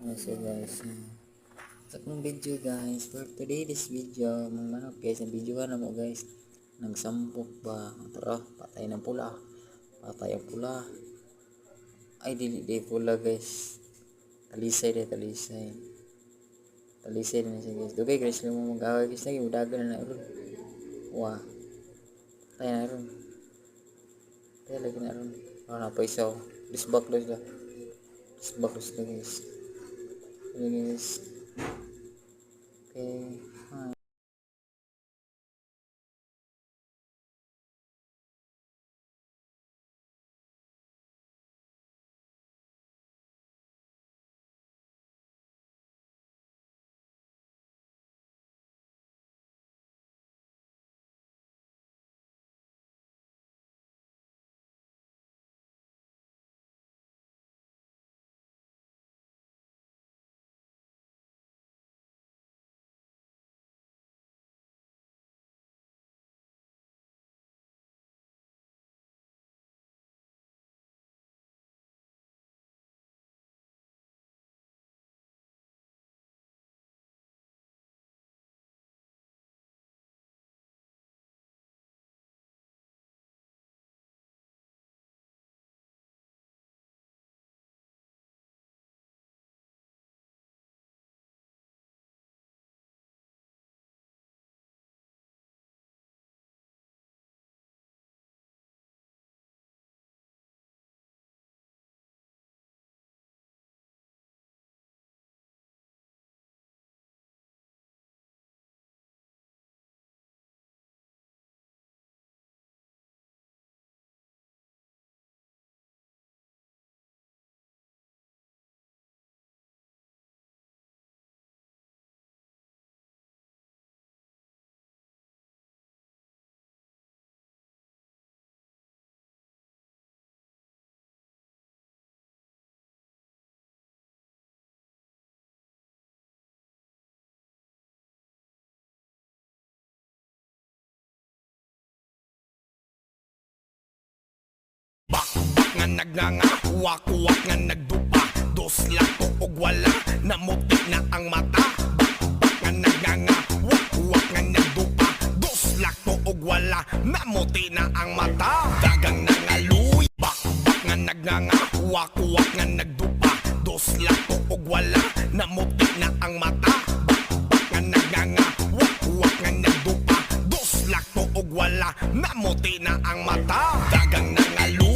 Oh, so guys, sa kong video guys, for today this video, mga manok guys, ang video ka na mo guys, nagsampok ba, tara, patay ng pula, patay ang pula, ay dili di pula guys, talisay di talisay, talisay na siya guys, dugay guys, mo mag-away guys, lagi mudagan na na wah, patay na ron, patay lagi na ron, ah, napaisaw, disbak na sila, disbak na guys, Ayan guys. Bakbak nga nagdupa Dos lato og wala, namuti na ang mata Bakbak nga nagnganga, wak-wak nga nagdupa Dos lato og wala, namuti na ang mata Dagang nangaluy, bakbak nga nagnganga, wak-wak nga nagdupa Dos lato og wala, namuti na ang mata Bakbak nga nagnganga, wak-wak nga nagdupa Dos lato og wala, namuti na ang mata Dagang nangaluy